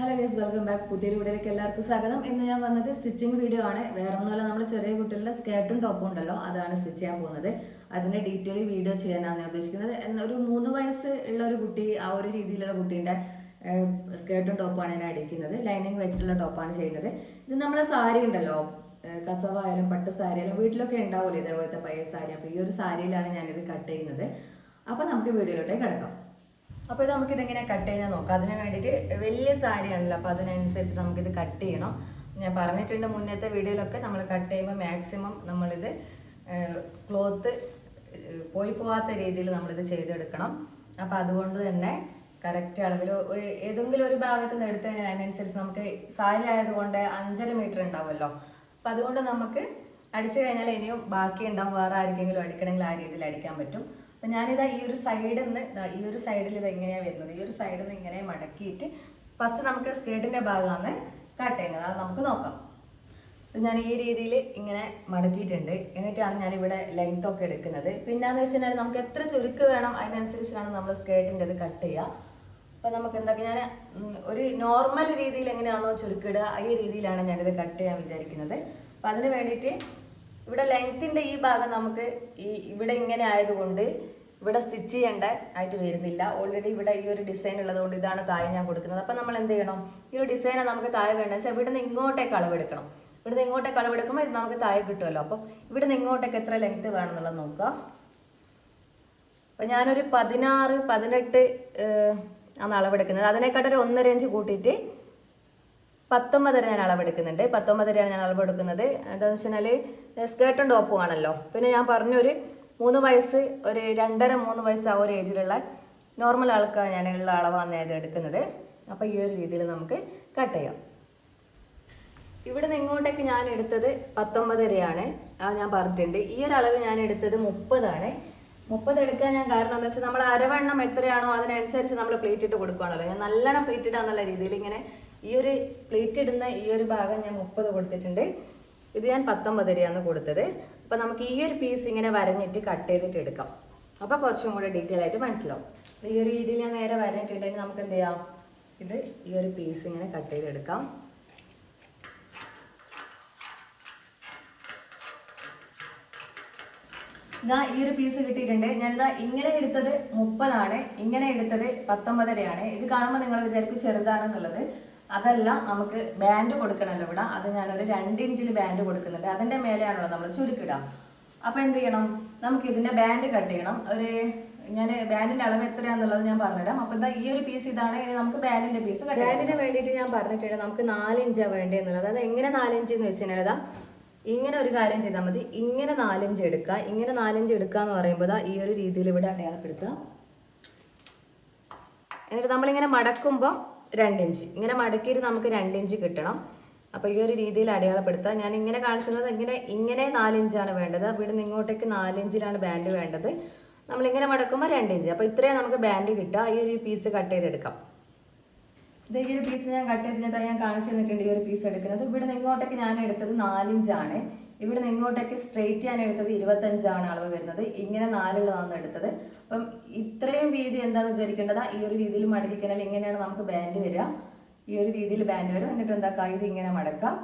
Hello guys welcome back പുതിയ വീഡിയോയിലേക്ക് എല്ലാവർക്കും സ്വാഗതം. ഇന്ന് ഞാൻ വന്നത് സ്റ്റിച്ചിങ് വീഡിയോ ആണ്. വേറെ ഒന്നുമല്ല നമ്മൾ ചെറിയ കുട്ടികളുടെ സ്കേർട്ടും ടോപ്പും ഉണ്ടല്ലോ അതാണ് സ്റ്റിച്ച് ചെയ്യാൻ പോകുന്നത്. അതിന്റെ ഡീറ്റെയിൽ വീഡിയോ ചെയ്യാനാണ് ഞാൻ ഉദ്ദേശിക്കുന്നത്. ഒരു മൂന്ന് വയസ്സ് ഉള്ള ഒരു കുട്ടി ആ ഒരു രീതിയിലുള്ള കുട്ടീന്റെ സ്കേർട്ടും ടോപ്പാണ് ഞാൻ അടിക്കുന്നത്. ലൈനിങ് വെച്ചിട്ടുള്ള ടോപ്പാണ് ചെയ്യുന്നത്. ഇത് നമ്മളെ സാരി ഉണ്ടല്ലോ കസവ കസവായാലും പട്ട് സാരി ആയാലും വീട്ടിലൊക്കെ ഉണ്ടാവുമല്ലോ ഇതേപോലത്തെ പയ്യ സാരി അപ്പോൾ ഈ ഒരു സാരിയിലാണ് ഞാനിത് കട്ട് ചെയ്യുന്നത്. അപ്പോൾ നമുക്ക് വീഡിയോയിലോട്ടേക്ക് കിടക്കാം. അപ്പോൾ ഇത് നമുക്ക് ഇതെങ്ങനെ കട്ട് ചെയ്യാൻ നോക്കാം. അതിന് വേണ്ടിയിട്ട് വലിയ സാരിയാണല്ലോ അപ്പോൾ അതിനനുസരിച്ച് നമുക്കിത് കട്ട് ചെയ്യണം. ഞാൻ പറഞ്ഞിട്ടുണ്ട് മുന്നത്തെ വീഡിയോയിലൊക്കെ നമ്മൾ കട്ട് ചെയ്യുമ്പോൾ മാക്സിമം നമ്മളിത് ക്ലോത്ത് പോയി പോകാത്ത രീതിയിൽ നമ്മളിത് ചെയ്തെടുക്കണം. അപ്പോൾ അതുകൊണ്ട് തന്നെ കറക്റ്റ് അളവിൽ ഏതെങ്കിലും ഒരു ഭാഗത്ത് നിന്ന് എടുത്തു കഴിഞ്ഞാൽ അതിനനുസരിച്ച് നമുക്ക് സാരി ആയതുകൊണ്ട് അഞ്ചര മീറ്റർ ഉണ്ടാവുമല്ലോ. അപ്പോൾ അതുകൊണ്ട് നമുക്ക് അടിച്ചു കഴിഞ്ഞാൽ ഇനിയും ബാക്കി ഉണ്ടാവും വേറെ ആർക്കെങ്കിലും അടിക്കണമെങ്കിൽ ആ രീതിയിൽ അടിക്കാൻ പറ്റും. അപ്പം ഞാനിതാ ഈ ഒരു സൈഡിൽ നിന്ന് ഈ ഒരു സൈഡിൽ ഇത് എങ്ങനെയാ വരുന്നത്? ഈ ഒരു സൈഡിൽ നിന്ന് ഇങ്ങനെ മടക്കിയിട്ട് ഫസ്റ്റ് നമുക്ക് സ്കേർട്ടിന്റെ ഭാഗമാണ് കട്ട് ചെയ്യുന്നത്. അത് നമുക്ക് നോക്കാം. ഞാൻ ഈ രീതിയിൽ ഇങ്ങനെ മടക്കിയിട്ടുണ്ട്. എന്നിട്ടാണ് ഞാൻ ഇവിടെ ലെങ്ത് ഒക്കെ എടുക്കുന്നത്. പിന്നെന്ന് വെച്ചാൽ നമുക്ക് എത്ര ചുരുക്ക് വേണം അതിനനുസരിച്ചാണ് നമ്മൾ സ്കേർട്ടിന്റെ ഇത് കട്ട് ചെയ്യുക. അപ്പൊ നമുക്ക് എന്താക്കി ഞാൻ ഒരു നോർമൽ രീതിയിൽ എങ്ങനെയാണോ ചുരുക്കിടുക ഈ രീതിയിലാണ് ഞാനിത് കട്ട് ചെയ്യാൻ വിചാരിക്കുന്നത്. അപ്പം അതിന് വേണ്ടിയിട്ട് ഇവിടെ ലെങ്ത്തിന്റെ ഈ ഭാഗം നമുക്ക് ഈ ഇവിടെ ഇങ്ങനെ ആയതുകൊണ്ട് ഇവിടെ സ്റ്റിച്ച് ചെയ്യേണ്ട ആയിട്ട് വരുന്നില്ല. ഓൾറെഡി ഇവിടെ ഈ ഒരു ഡിസൈൻ ഉള്ളതുകൊണ്ട് ഇതാണ് താഴെ ഞാൻ കൊടുക്കുന്നത്. അപ്പം നമ്മൾ എന്ത് ചെയ്യണം? ഈ ഒരു ഡിസൈനെ നമുക്ക് താഴെ വേണ്ടത് വെച്ചാൽ ഇവിടുന്ന് ഇങ്ങോട്ടേക്ക് അളവെടുക്കണം. ഇവിടുന്ന് ഇങ്ങോട്ടേക്ക് അളവെടുക്കുമ്പോൾ ഇത് നമുക്ക് താഴെ കിട്ടുമല്ലോ. അപ്പം ഇവിടുന്ന് ഇങ്ങോട്ടേക്ക് എത്ര ലെങ്ത് വേണമെന്നുള്ളത് നോക്കുക. അപ്പം ഞാനൊരു പതിനാറ് പതിനെട്ട് ആണ് അളവെടുക്കുന്നത്. അതിനെക്കാട്ടൊരു ഒന്നര ഇഞ്ച് കൂട്ടിയിട്ട് പത്തൊമ്പതര ഞാൻ അളവെടുക്കുന്നുണ്ട്. പത്തൊമ്പതരയാണ് ഞാൻ അളവെടുക്കുന്നത്. എന്താണെന്ന് വെച്ചാൽ സ്കേർട്ടും ടോപ്പും ആണല്ലോ. പിന്നെ ഞാൻ പറഞ്ഞൊരു മൂന്ന് വയസ്സ് ഒരു രണ്ടര മൂന്ന് വയസ്സ് ആ ഒരു ഏജിലുള്ള നോർമൽ ആൾക്കാർ ഞാനുള്ള അളവാണ് ഇത് എടുക്കുന്നത്. അപ്പോൾ ഈ ഒരു രീതിയിൽ നമുക്ക് കട്ട് ചെയ്യാം. ഇവിടെ നിന്ന് ഇങ്ങോട്ടേക്ക് ഞാൻ എടുത്തത് പത്തൊമ്പതരയാണ്. അത് ഞാൻ പറഞ്ഞിട്ടുണ്ട്. ഈ ഒരു അളവ് ഞാൻ എടുത്തത് മുപ്പതാണ്. മുപ്പത് എടുക്കാൻ ഞാൻ കാരണം എന്താ വെച്ചാൽ നമ്മൾ അരവണ്ണം എത്രയാണോ അതിനനുസരിച്ച് നമ്മൾ പ്ലേറ്റ് ഇട്ട് കൊടുക്കുകയാണല്ലോ ഞാൻ നല്ലോണം പ്ലേറ്റ് ഇടാന്നുള്ള രീതിയിൽ ഇങ്ങനെ ഈ ഒരു പ്ലേറ്റ് ഇടുന്ന ഈ ഒരു ഭാഗം ഞാൻ മുപ്പത് കൊടുത്തിട്ടുണ്ട്. ഇത് ഞാൻ പത്തൊമ്പതരയാണ് കൊടുത്തത്. അപ്പം നമുക്ക് ഈ ഒരു പീസ് ഇങ്ങനെ വരഞ്ഞിട്ട് കട്ട് ചെയ്തിട്ട് എടുക്കാം. അപ്പോൾ കുറച്ചും കൂടെ ഡീറ്റെയിൽ ആയിട്ട് മനസ്സിലാവും. ഈ ഒരു രീതിയിൽ ഞാൻ നേരെ വരഞ്ഞിട്ടുണ്ടെങ്കിൽ നമുക്ക് എന്ത് ചെയ്യാം? ഇത് ഈ ഒരു പീസ് ഇങ്ങനെ കട്ട് ചെയ്തെടുക്കാം ഇതാ ഈ ഒരു പീസ് കിട്ടിയിട്ടുണ്ട്. ഞാനിതാ ഇങ്ങനെ എടുത്തത് മുപ്പതാണ് ഇങ്ങനെ എടുത്തത് പത്തൊമ്പതരയാണ്. ഇത് കാണുമ്പോൾ നിങ്ങൾ വിചാരിക്കും ചെറുതാണെന്നുള്ളത്. അതല്ല നമുക്ക് ബാൻഡ് കൊടുക്കണമല്ലോ ഇവിടെ. അത് ഞാനൊരു രണ്ട് ഇഞ്ചിൽ ബാൻഡ് കൊടുക്കുന്നുണ്ട്. അതിന്റെ മേലെയാണല്ലോ നമ്മൾ ചുരുക്കിടുക അപ്പോൾ എന്ത് ചെയ്യണം? നമുക്ക് ഇതിന്റെ ബാൻഡ് കട്ട് ചെയ്യണം. ഒരു ഞാൻ ബാൻഡിന്റെ അളവ് എത്രയാണെന്നുള്ളത് ഞാൻ പറഞ്ഞുതരാം. അപ്പൊ എന്താ ഈ ഒരു പീസ് ഇതാണ്. ഇനി നമുക്ക് ബാൻഡിന്റെ പീസ് ബാൻഡിന് വേണ്ടിയിട്ട് ഞാൻ പറഞ്ഞിട്ടുണ്ട്. നമുക്ക് നാല് ഇഞ്ചാണ് വേണ്ടതെന്നുള്ളത് അത് എങ്ങനെ നാല് ഇഞ്ച് എന്ന് വെച്ച് കഴിഞ്ഞാൽ ഇങ്ങനെ ഒരു കാര്യം ചെയ്താൽ മതി. ഇങ്ങനെ നാലഞ്ച് എടുക്കുക. ഇങ്ങനെ നാലഞ്ച് എടുക്കുക എന്ന് പറയുമ്പോൾ ഈ ഒരു രീതിയിൽ ഇവിടെ അടയാളപ്പെടുത്തുക. എന്നിട്ട് നമ്മളിങ്ങനെ മടക്കുമ്പോൾ രണ്ടിഞ്ച്. ഇങ്ങനെ മടക്കിയിട്ട് നമുക്ക് രണ്ടിഞ്ച് കിട്ടണം. അപ്പോൾ ഈ ഒരു രീതിയിൽ അടയാളപ്പെടുത്തുക ഞാൻ ഇങ്ങനെ കാണിച്ചത് ഇങ്ങനെ ഇങ്ങനെ നാലിഞ്ചാണ് വേണ്ടത്. ഇവിടെ നിന്ന് ഇങ്ങോട്ടേക്ക് നാലിഞ്ചിലാണ് ബാൻഡ് വേണ്ടത്. നമ്മളിങ്ങനെ മടക്കുമ്പോൾ രണ്ടിഞ്ച്. അപ്പോൾ ഇത്രയും നമുക്ക് ബാൻഡ് കിട്ടുക. ഈ ഒരു പീസ് കട്ട് ചെയ്തെടുക്കാം. ഇത് ഈ ഒരു പീസ് ഞാൻ കട്ട് ചെയ്തിട്ട് ഞാൻ കാണിച്ചു തന്നിട്ടുണ്ട് ഈ ഒരു പീസ് എടുക്കുന്നത്. ഇവിടെ നിന്ന് ഇങ്ങോട്ടേക്ക് ഞാൻ എടുത്തത് നാലിഞ്ചാണ്. ഇവിടെ നിന്ന് ഇങ്ങോട്ടേക്ക് സ്ട്രെയിറ്റ് ഞാൻ എടുത്തത്. ഇരുപത്തഞ്ചാണ് അളവ് വരുന്നത്. ഇങ്ങനെ നാലുള്ളതാണ് എടുത്തത്. അപ്പം ഇത്രയും വീതി എന്താണെന്ന് വിചാരിക്കേണ്ടത്? ഈ ഒരു രീതിയിൽ മടക്കിക്കഴിഞ്ഞാൽ ഇങ്ങനെയാണ് നമുക്ക് ബാൻഡ് വരിക. ഈ ഒരു രീതിയിൽ ബാൻഡ് വരും. എന്നിട്ട് എന്താക്കാം ഇത് ഇങ്ങനെ മടക്കാം.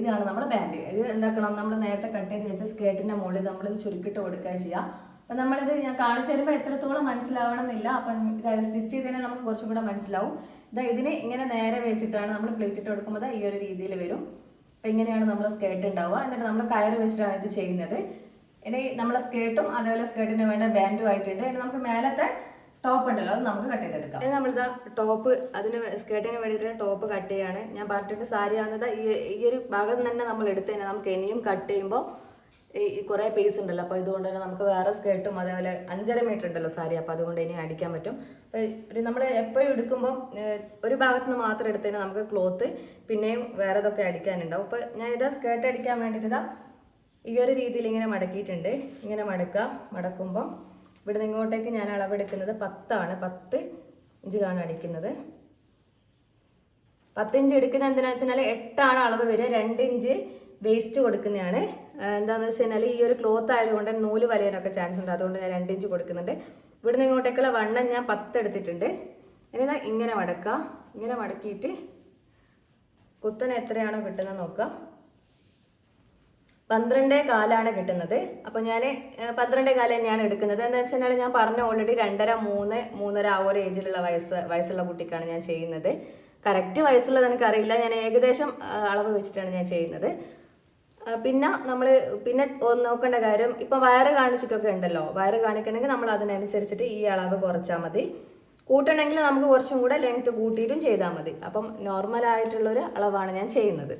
ഇതാണ് നമ്മൾ ബാൻഡ് ഇത് എന്താക്കണം? നമ്മൾ നേരത്തെ കട്ട് ചെയ്ത് വെച്ച സ്കേർട്ടിന്റെ മുകളിൽ നമ്മളിത് ചുരുക്കിട്ട് കൊടുക്കുക ചെയ്യുക അപ്പം നമ്മളിത് ഞാൻ കാണിച്ചു തരുമ്പോൾ എത്രത്തോളം മനസ്സിലാവണം എന്നില്ല അപ്പം സ്റ്റിച്ച് ചെയ്തതിനെ നമുക്ക് കുറച്ചും കൂടെ മനസ്സിലാവും. ഇതാ ഇതിനെ ഇങ്ങനെ നേരെ വെച്ചിട്ടാണ് നമ്മൾ പ്ലേറ്റ് ഇട്ട് കൊടുക്കുമ്പോൾ ഈ ഒരു രീതിയിൽ വരും. അപ്പം ഇങ്ങനെയാണ് നമ്മൾ സ്കേർട്ട് ഉണ്ടാവുക എന്നിട്ട് നമ്മൾ കയറ് വെച്ചിട്ടാണ് ഇത് ചെയ്യുന്നത്. ഇനി നമ്മളെ സ്കേർട്ടും അതേപോലെ സ്കേർട്ടിന് വേണ്ട ബാൻഡും ആയിട്ടുണ്ട്. ഇനി നമുക്ക് മേലത്തെ ടോപ്പ് ഉണ്ടല്ലോ അത് നമുക്ക് കട്ട് ചെയ്തെടുക്കാം. ഇനി നമ്മളിതാ ടോപ്പ് അതിന് സ്കേർട്ടിന് വേണ്ടിയിട്ടുള്ള ടോപ്പ് കട്ട് ചെയ്യാണ്. ഞാൻ പറഞ്ഞിട്ട് സാരി ആവുന്നത് ഈ ഈ ഒരു ഭാഗം തന്നെ നമ്മൾ എടുത്ത് തന്നെ നമുക്ക് ഇനിയും കട്ട് ചെയ്യുമ്പോൾ ഈ കുറെ പീസ് ഉണ്ടല്ലോ. അപ്പോൾ ഇതുകൊണ്ട് തന്നെ നമുക്ക് വേറെ സ്കേർട്ടും അതേപോലെ അഞ്ചര മീറ്റർ ഉണ്ടല്ലോ സാരി. അപ്പോൾ അതുകൊണ്ട് ഇനി അടിക്കാൻ പറ്റും. അപ്പോൾ നമ്മൾ എപ്പോഴും എടുക്കുമ്പോൾ ഒരു ഭാഗത്ത് നിന്ന് മാത്രം എടുത്തതിന് നമുക്ക് ക്ലോത്ത് പിന്നെയും വേറെ ഇതൊക്കെ അടിക്കാനുണ്ടാവും. അപ്പോൾ ഞാൻ ഇതാ സ്കേർട്ട് അടിക്കാൻ വേണ്ടിയിട്ട് ഇതാ ഈ ഒരു രീതിയിൽ ഇങ്ങനെ മടക്കിയിട്ടുണ്ട്. ഇങ്ങനെ മടക്കുക. മടക്കുമ്പോൾ ഇവിടെ നിന്ന് ഇങ്ങോട്ടേക്ക് ഞാൻ അളവെടുക്കുന്നത് പത്താണ്. പത്ത് ഇഞ്ചിലാണ് അടിക്കുന്നത്. പത്ത് ഇഞ്ച് എടുക്കുന്നത് എന്തിനാ വെച്ചാൽ എട്ടാണ് അളവ് വരിക. രണ്ട് ഇഞ്ച് വേസ്റ്റ് കൊടുക്കുന്നതാണ് എന്താണെന്ന് വെച്ച് കഴിഞ്ഞാൽ ഈ ഒരു ക്ലോത്ത് ആയതുകൊണ്ട് നൂൽ വലയാനൊക്കെ ചാൻസ് ഉണ്ട്. അതുകൊണ്ട് ഞാൻ രണ്ട് ഇഞ്ച് കൊടുക്കുന്നുണ്ട്. ഇവിടുന്ന് ഇങ്ങോട്ടേക്കുള്ള വണ്ണം ഞാൻ പത്ത് എടുത്തിട്ടുണ്ട്. ഇനി ഇങ്ങനെ മടക്കുക ഇങ്ങനെ മടക്കിയിട്ട് കുത്തന് എത്രയാണോ കിട്ടുന്നത് നോക്കാം. പന്ത്രണ്ടേ കാലാണ് കിട്ടുന്നത്. അപ്പോൾ ഞാൻ പന്ത്രണ്ടേ കാലം തന്നെയാണ് എടുക്കുന്നത്. എന്താ വെച്ചാൽ ഞാൻ പറഞ്ഞ ഓൾറെഡി രണ്ടര മൂന്ന് മൂന്നര ആ ഒരു ഏജിലുള്ള വയസ്സ് വയസ്സുള്ള കുട്ടിക്കാണ് ഞാൻ ചെയ്യുന്നത്. കറക്റ്റ് വയസ്സുള്ളത് എനിക്കറിയില്ല. ഞാൻ ഏകദേശം അളവ് വെച്ചിട്ടാണ് ഞാൻ ചെയ്യുന്നത്. പിന്നെ നമ്മൾ പിന്നെ നോക്കേണ്ട കാര്യം ഇപ്പം വയറ് കാണിച്ചിട്ടൊക്കെ ഉണ്ടല്ലോ. വയറ് കാണിക്കണമെങ്കിൽ നമ്മൾ അതിനനുസരിച്ചിട്ട് ഈ അളവ് കുറച്ചാൽ മതി. കൂട്ടണമെങ്കിൽ നമുക്ക് കുറച്ചും കൂടെ ലെങ്ത് കൂട്ടിയിട്ടും ചെയ്താൽ മതി. അപ്പം നോർമൽ ആയിട്ടുള്ളൊരു അളവാണ് ഞാൻ ചെയ്യുന്നത്.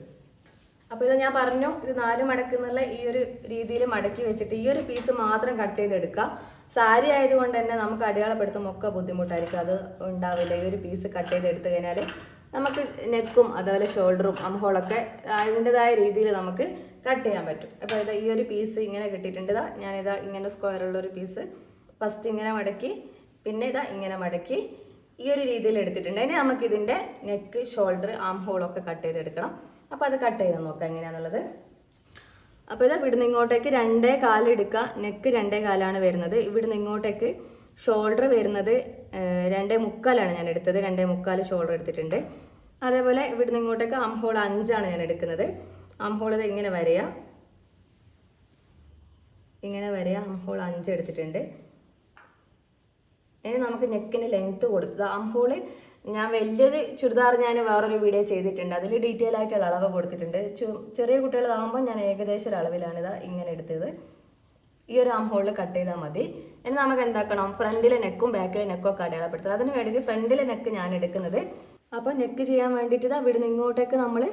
അപ്പോൾ ഇത് ഞാൻ പറഞ്ഞു ഇത് നാല് മടക്ക് എന്നുള്ള ഈ ഒരു രീതിയിൽ മടക്കി വെച്ചിട്ട് ഈ ഒരു പീസ് മാത്രം കട്ട് ചെയ്തെടുക്കുക. സാരി ആയതുകൊണ്ട് തന്നെ നമുക്ക് അടയാളപ്പെടുത്തും ഒക്കെ ബുദ്ധിമുട്ടായിരിക്കും. അത് ഉണ്ടാവില്ല. ഈ ഒരു പീസ് കട്ട് ചെയ്തെടുത്തു കഴിഞ്ഞാൽ നമുക്ക് നെക്കും അതുപോലെ ഷോൾഡറും അംഹോളൊക്കെ അതിന്റെതായ രീതിയിൽ നമുക്ക് കട്ട് ചെയ്യാൻ പറ്റും. അപ്പോൾ ഇതാ ഈ ഒരു പീസ് ഇങ്ങനെ കിട്ടിയിട്ടുണ്ട്. ഇതാ ഞാനിതാ ഇങ്ങനെ സ്ക്വയറുള്ളൊരു പീസ് ഫസ്റ്റ് ഇങ്ങനെ മടക്കി പിന്നെ ഇതാ ഇങ്ങനെ മടക്കി ഈ ഒരു രീതിയിൽ എടുത്തിട്ടുണ്ട്. ഇനി നമുക്ക് ഇതിന്റെ നെക്ക് ഷോൾഡർ ആം ഹോളൊക്കെ കട്ട് ചെയ്തെടുക്കണം. അപ്പോൾ അത് കട്ട് ചെയ്ത് നോക്കാം എങ്ങനെയാണെന്നുള്ളത് അപ്പോൾ ഇതാ ഇവിടുന്ന് ഇങ്ങോട്ടേക്ക് രണ്ടേ കാൽ എടുക്കുക. നെക്ക് രണ്ടേ കാലാണ് വരുന്നത്. ഇവിടുന്ന് ഇങ്ങോട്ടേക്ക് ഷോൾഡർ വരുന്നത് രണ്ടേ മുക്കാലാണ് ഞാൻ എടുത്തത്. രണ്ടേ മുക്കാൽ ഷോൾഡർ എടുത്തിട്ടുണ്ട്. അതേപോലെ ഇവിടുന്ന് ഇങ്ങോട്ടേക്ക് ആം ഹോൾ അഞ്ചാണ് ഞാൻ എടുക്കുന്നത്. ആം ഇത് ഇങ്ങനെ വരയാ. ഇങ്ങനെ വരയാ. ആം ഹോൾ അഞ്ച് എടുത്തിട്ടുണ്ട്. ഇനി നമുക്ക് നെക്കിന് ലെങ്ത് കൊടുക്കുക അംഹോൾ ഞാൻ വലിയൊരു ചുരിദാർ ഞാൻ വേറൊരു വീഡിയോ ചെയ്തിട്ടുണ്ട്. അതിൽ ഡീറ്റെയിൽ ആയിട്ടുള്ള അളവ് കൊടുത്തിട്ടുണ്ട്. ചെറിയ കുട്ടികളാകുമ്പോൾ ഞാൻ ഏകദേശം ഒരു ഇതാ ഇങ്ങനെ എടുത്തത്. ഈ ഒരു ആംഹോളിൽ കട്ട് ചെയ്താൽ മതി. ഇനി നമുക്ക് എന്താക്കണം? ഫ്രണ്ടിലെ നെക്കും ബാക്കിലെ നെക്കും ഒക്കെ അടയാളപ്പെടുത്തണം. അതിന് വേണ്ടിയിട്ട് ഫ്രണ്ടിലെ നെക്ക് ഞാൻ എടുക്കുന്നത്. അപ്പോൾ നെക്ക് ചെയ്യാൻ വേണ്ടിയിട്ട് ഇതാ ഇവിടുന്ന് ഇങ്ങോട്ടേക്ക് നമ്മൾ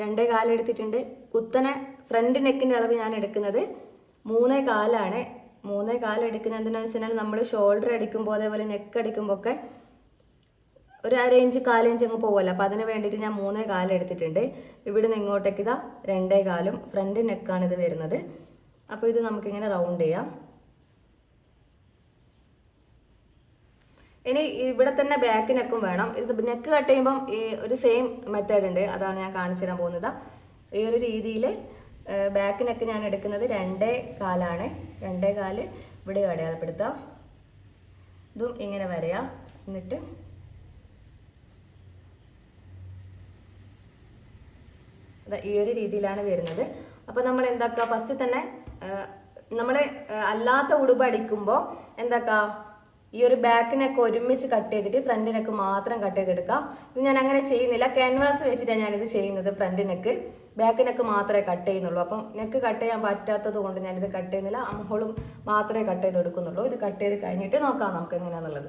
രണ്ടേ കാലെടുത്തിട്ടുണ്ട്. കുത്തനെ ഫ്രണ്ട് നെക്കിന്റെ അളവ് ഞാൻ എടുക്കുന്നത് മൂന്നേ കാലാണ്. മൂന്നേ കാലം എടുക്കുന്നത് എന്തിനാണെന്ന് വെച്ചാൽ നമ്മൾ ഷോൾഡർ അടിക്കുമ്പോൾ അതേപോലെ നെക്ക് അടിക്കുമ്പോൾ ഒക്കെ ഒരു അര ഇഞ്ച് കാൽ ഇഞ്ച് അങ്ങ് പോകുമല്ലോ അപ്പോൾ അതിന് വേണ്ടിയിട്ട് ഞാൻ മൂന്നേ കാലം എടുത്തിട്ടുണ്ട്. നിന്ന് ഇങ്ങോട്ടേക്ക് ഇതാ രണ്ടേ കാലും ഫ്രണ്ട് നെക്കാണ് ഇത് വരുന്നത്. അപ്പോൾ ഇത് നമുക്കിങ്ങനെ റൗണ്ട് ചെയ്യാം. ഇനി ഇവിടെ തന്നെ ബാക്ക് നെക്കും വേണം. ഇത് നെക്ക് കട്ട് ചെയ്യുമ്പം ഈ ഒരു സെയിം മെത്തേഡ് ഉണ്ട്. അതാണ് ഞാൻ കാണിച്ചു തരാൻ പോകുന്നത്. ഈ ഒരു രീതിയിൽ ബാക്ക് നെക്ക് ഞാൻ എടുക്കുന്നത് രണ്ടേ കാലാണ്. രണ്ടേ കാൽ ഇവിടെ അടയാളപ്പെടുത്താം. ഇതും ഇങ്ങനെ വരയാം. എന്നിട്ട് ഈ ഒരു രീതിയിലാണ് വരുന്നത്. അപ്പോൾ നമ്മൾ എന്താക്കുക ഫസ്റ്റ് തന്നെ നമ്മൾ അല്ലാത്ത ഉടുപ്പ് അടിക്കുമ്പോൾ എന്താക്കുക ഈ ഒരു ബാക്കിനൊക്കെ ഒരുമിച്ച് കട്ട് ചെയ്തിട്ട് ഫ്രണ്ടിനൊക്കെ മാത്രം കട്ട് ചെയ്തെടുക്കുക ഇത് ഞാൻ അങ്ങനെ ചെയ്യുന്നില്ല. ക്യാൻവാസ് വെച്ചിട്ടാണ് ഞാനിത് ചെയ്യുന്നത് ഫ്രണ്ടിനൊക്കെ. ബാക്കിനൊക്കെ മാത്രമേ കട്ട് ചെയ്യുന്നുള്ളൂ. അപ്പം നെക്ക് കട്ട് ചെയ്യാൻ പറ്റാത്തത് കൊണ്ട് ഞാനിത് കട്ട് ചെയ്യുന്നില്ല. അംഹോളും മാത്രമേ കട്ട് ചെയ്ത് എടുക്കുന്നുള്ളൂ ഇത് കട്ട് ചെയ്ത് കഴിഞ്ഞിട്ട് നോക്കാം നമുക്ക് എങ്ങനെയാണെന്നുള്ളത്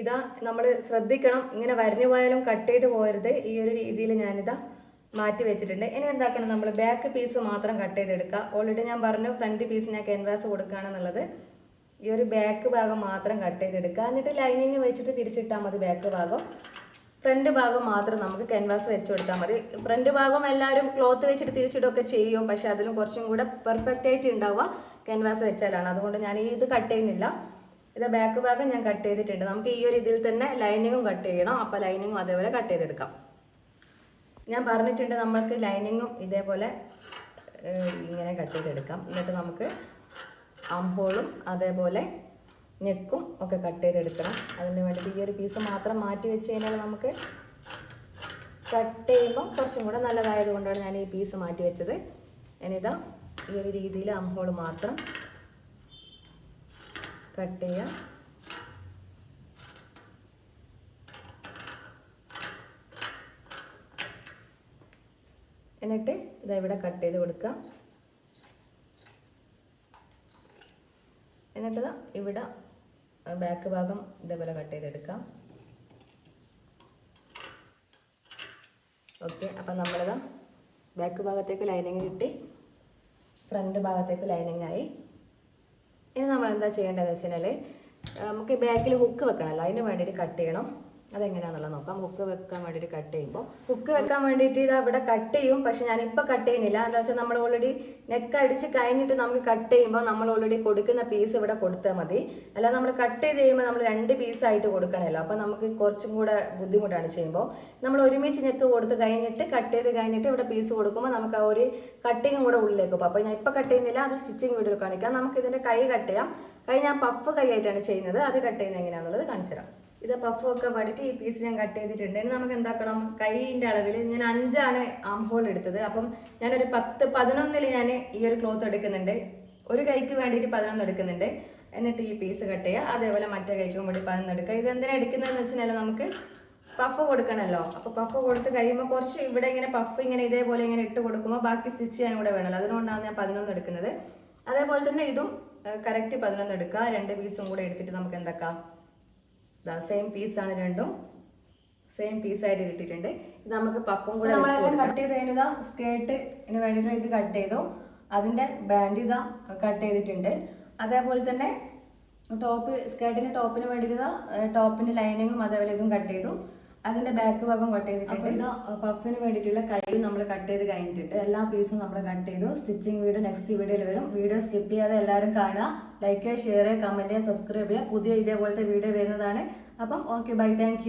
ഇതാ നമ്മൾ ശ്രദ്ധിക്കണം. ഇങ്ങനെ വരഞ്ഞു പോയാലും കട്ട് ചെയ്ത് പോകരുത്. ഈ ഒരു രീതിയിൽ ഞാനിതാ മാറ്റി വെച്ചിട്ടുണ്ട്. ഇനി എന്താക്കണം? നമ്മൾ ബാക്ക് പീസ് മാത്രം കട്ട് ചെയ്തെടുക്കുക. ഓൾറെഡി ഞാൻ പറഞ്ഞു ഫ്രണ്ട് പീസ് ഞാൻ ക്യാൻവാസ് കൊടുക്കുകയാണെന്നുള്ളത്. ഈ ഒരു ബാക്ക് ഭാഗം മാത്രം കട്ട് ചെയ്തെടുക്കുക. എന്നിട്ട് ലൈനിങ് വെച്ചിട്ട് തിരിച്ചിട്ടാൽ മതി ബാക്ക് ഭാഗം. ഫ്രണ്ട് ഭാഗം മാത്രം നമുക്ക് ക്യാൻവാസ് വെച്ച് കൊടുത്താൽ മതി. ഫ്രണ്ട് ഭാഗം എല്ലാവരും ക്ലോത്ത് വെച്ചിട്ട് തിരിച്ചിടുകയൊക്കെ ചെയ്യും. പക്ഷേ അതിലും കുറച്ചും കൂടെ പെർഫെക്റ്റ് ആയിട്ട് ഉണ്ടാവുക ക്യാൻവാസ് വെച്ചാലാണ്. അതുകൊണ്ട് ഞാൻ ഇത് കട്ട് ചെയ്യുന്നില്ല. ഇത് ബാക്ക് ഭാഗം ഞാൻ കട്ട് ചെയ്തിട്ടുണ്ട്. നമുക്ക് ഈ ഒരു ഇതിൽ തന്നെ ലൈനിങ്ങും കട്ട് ചെയ്യണം. അപ്പോൾ ലൈനിങ്ങും അതേപോലെ കട്ട് ചെയ്തെടുക്കാം. ഞാൻ പറഞ്ഞിട്ടുണ്ട് നമ്മൾക്ക് ലൈനിങ്ങും ഇതേപോലെ ഇങ്ങനെ കട്ട് ചെയ്തെടുക്കാം. എന്നിട്ട് നമുക്ക് അംഹോളും അതേപോലെ നെക്കും ഒക്കെ കട്ട് ചെയ്തെടുക്കണം. അതിന് വേണ്ടിയിട്ട് ഈ ഒരു പീസ് മാത്രം മാറ്റി വെച്ച് കഴിഞ്ഞാൽ നമുക്ക് കട്ട് ചെയ്യുമ്പോൾ കുറച്ചും കൂടെ നല്ലതായത് കൊണ്ടാണ് ഞാൻ ഈ പീസ് മാറ്റി വെച്ചത്. ഇനിതാ ഈ ഒരു രീതിയിൽ അംഹോൾ മാത്രം കട്ട് ചെയ്യാം. എന്നിട്ട് ഇതാ ഇവിടെ കട്ട് ചെയ്ത് കൊടുക്കാം. എന്നിട്ട് ഇവിടെ ബാക്ക് ഭാഗം ഇതേപോലെ കട്ട് ചെയ്തെടുക്കാം. ഓക്കെ അപ്പം നമ്മളിതാ ബാക്ക് ഭാഗത്തേക്ക് ലൈനിങ് കിട്ടി ഫ്രണ്ട് ഭാഗത്തേക്ക് ലൈനിങ് ആയി. ഇനി നമ്മൾ എന്താ ചെയ്യേണ്ടതെന്ന് വെച്ച് കഴിഞ്ഞാൽ നമുക്ക് ബാക്കിൽ ഹുക്ക് വെക്കണമല്ലോ അതിന് വേണ്ടിയിട്ട് കട്ട് ചെയ്യണം. അതെങ്ങനെയാണെന്നുള്ളത് നോക്കാം. ഹുക്ക് വെക്കാൻ വേണ്ടിയിട്ട് കട്ട് ചെയ്യുമ്പോൾ ഹുക്ക് വെക്കാൻ വേണ്ടിയിട്ട് ഇത് അവിടെ കട്ട് ചെയ്യും. പക്ഷെ ഞാനിപ്പോൾ കട്ട് ചെയ്യുന്നില്ല. എന്താ വെച്ചാൽ നമ്മൾ ഓൾറെഡി നെക്ക് അടിച്ച് കഴിഞ്ഞിട്ട് നമുക്ക് കട്ട് ചെയ്യുമ്പോൾ നമ്മൾ ഓൾറെഡി കൊടുക്കുന്ന പീസ് ഇവിടെ കൊടുത്താൽ മതി. അല്ലാതെ നമ്മൾ കട്ട് ചെയ്ത് ചെയ്യുമ്പോൾ നമ്മൾ രണ്ട് പീസായിട്ട് കൊടുക്കണമല്ലോ അപ്പോൾ നമുക്ക് കുറച്ചും കൂടെ ബുദ്ധിമുട്ടാണ് ചെയ്യുമ്പോൾ നമ്മൾ ഒരുമിച്ച് നെക്ക് കൊടുത്ത് കഴിഞ്ഞിട്ട് കട്ട് ചെയ്ത് കഴിഞ്ഞിട്ട് ഇവിടെ പീസ് കൊടുക്കുമ്പോൾ നമുക്ക് ആ ഒരു കട്ടിങ്ങും കൂടെ ഉള്ളിലേക്ക് പോകും. അപ്പോൾ ഞാൻ ഇപ്പോൾ കട്ട് ചെയ്യുന്നില്ല. അത് സ്റ്റിച്ചിങ് വീഡിയോ കാണിക്കാം. നമുക്ക് ഇതിന്റെ കൈ കട്ട് ചെയ്യാം. കൈ ഞാൻ പഫ് കൈ ആയിട്ടാണ് ചെയ്യുന്നത്. അത് കട്ട് ചെയ്യുന്നത് എങ്ങനെയാണെന്നുള്ളത് കാണിച്ചു തരാം. ഇത് പഫ് ഒക്കെ പാടിയിട്ട് ഈ പീസ് ഞാൻ കട്ട് ചെയ്തിട്ടുണ്ട്. ഇനി നമുക്ക് എന്താക്കണം? കൈയിന്റെ അളവിൽ ഞാൻ അഞ്ചാണ് ആം ഹോൾ എടുത്തത്. അപ്പം ഞാനൊരു പത്ത് പതിനൊന്നിൽ ഞാൻ ഈ ഒരു ക്ലോത്ത് എടുക്കുന്നുണ്ട്. ഒരു കൈക്ക് വേണ്ടിയിട്ട് പതിനൊന്ന് എടുക്കുന്നുണ്ട്. എന്നിട്ട് ഈ പീസ് കട്ട് ചെയ്യുക അതേപോലെ മറ്റേ കൈക്കും കൂടി പതിനൊന്ന് എടുക്കുക ഇത് എന്തിനാണ് എടുക്കുന്നതെന്ന് വെച്ചാൽ നമുക്ക് പഫ് കൊടുക്കണമല്ലോ അപ്പോൾ പഫ് കൊടുത്ത് കഴിയുമ്പോൾ കുറച്ച് ഇവിടെ ഇങ്ങനെ പഫ് ഇങ്ങനെ ഇതേപോലെ ഇങ്ങനെ ഇട്ട് കൊടുക്കുമ്പോൾ ബാക്കി സ്റ്റിച്ച് ചെയ്യാൻ കൂടെ വേണമല്ലോ അതുകൊണ്ടാണ് ഞാൻ പതിനൊന്ന് എടുക്കുന്നത്. അതേപോലെ തന്നെ ഇതും കറക്റ്റ് പതിനൊന്ന് എടുക്കുക. രണ്ട് പീസും കൂടെ എടുത്തിട്ട് നമുക്ക് എന്താക്കാം? സെയിം ആണ് രണ്ടും. സെയിം പീസായിട്ട് കിട്ടിയിട്ടുണ്ട്. ഇത് നമുക്ക് പഫും കൂടെ കട്ട് ചെയ്ത് കഴിഞ്ഞാൽ സ്കേർട്ട് ഇതിന് വേണ്ടിയിട്ട് ഇത് കട്ട് ചെയ്തു. അതിന്റെ ബാൻഡ് ഇതാ കട്ട് ചെയ്തിട്ടുണ്ട്. അതേപോലെ തന്നെ ടോപ്പ് സ്കേർട്ടിന് ടോപ്പിന് വേണ്ടിയിട്ട് ടോപ്പിന്റെ ലൈനിങ്ങും അതേപോലെ ഇതും കട്ട് ചെയ്തു. അതിന്റെ ബാക്ക് ഭാഗം കട്ട് ചെയ്തിട്ടുണ്ട് അപ്പൊ ഇതാ പഫിന് വേണ്ടിയിട്ടുള്ള കൈയും നമ്മൾ കട്ട് ചെയ്ത് കഴിഞ്ഞിട്ട് എല്ലാ പീസും നമ്മൾ കട്ട് ചെയ്തു. സ്റ്റിച്ചിങ് വീഡിയോ നെക്സ്റ്റ് വീഡിയോയിൽ വരും. വീഡിയോ സ്കിപ്പ് ചെയ്യാതെ എല്ലാവരും കാണുക. ലൈക്ക് ചെയ്യുക ഷെയർ ചെയ്യുക കമന്റ് ചെയ്യുക. സബ്സ്ക്രൈബ് ചെയ്യുക പുതിയ ഇതേപോലത്തെ വീഡിയോ വരുന്നതാണ്. അപ്പം ഓക്കെ ബൈ താങ്ക്